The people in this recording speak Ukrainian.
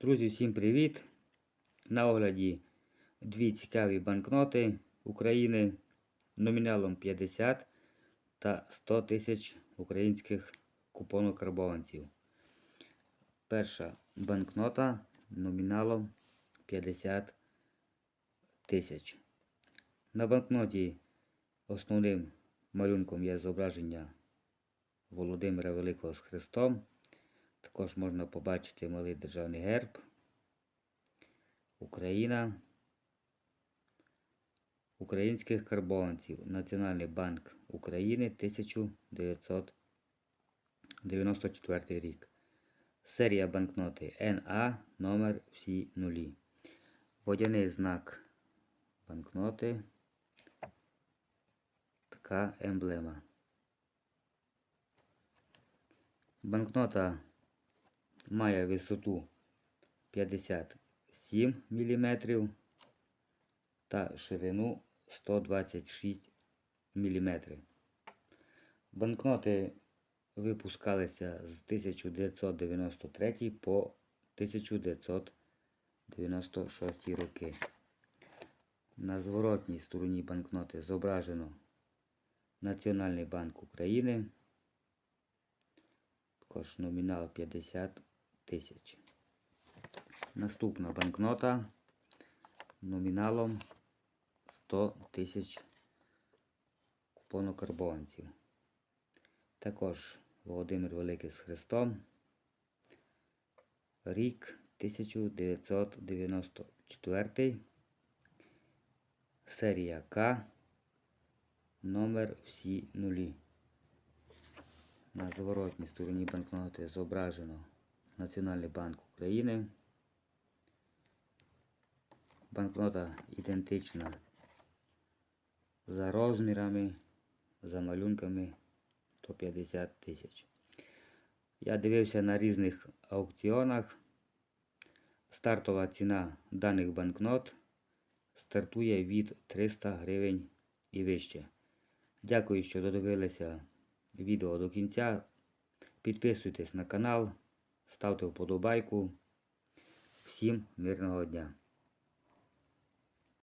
Друзі, всім привіт! На огляді дві цікаві банкноти України номіналом 50 та 100 тисяч українських купонокарбованців. Перша банкнота номіналом 50 тисяч. На банкноті основним малюнком є зображення Володимира Великого з Христом. Також можна побачити малий державний герб. Україна. Українських карбованців. Національний банк України 1994 рік. Серія банкноти НА номер всі нулі. Водяний знак банкноти. Така емблема. Банкнота має висоту 57 мм та ширину 126 мм. Банкноти випускалися з 1993 по 1996 роки. На зворотній стороні банкноти зображено Національний банк України. Також номінал 50 тисяч. Наступна банкнота номіналом 100 тисяч купонокарбованців. Також Володимир Великий з Христом. Рік 1994. Серія К. Номер всі нулі. На зворотній стороні банкноти зображено Національний банк України. Банкнота ідентична за розмірами, за малюнками 150 тисяч. Я дивився на різних аукціонах. Стартова ціна даних банкнот стартує від 300 гривень і вище. Дякую, що додивилися відео до кінця. Підписуйтесь на канал, ставте вподобайку. Всім мирного дня!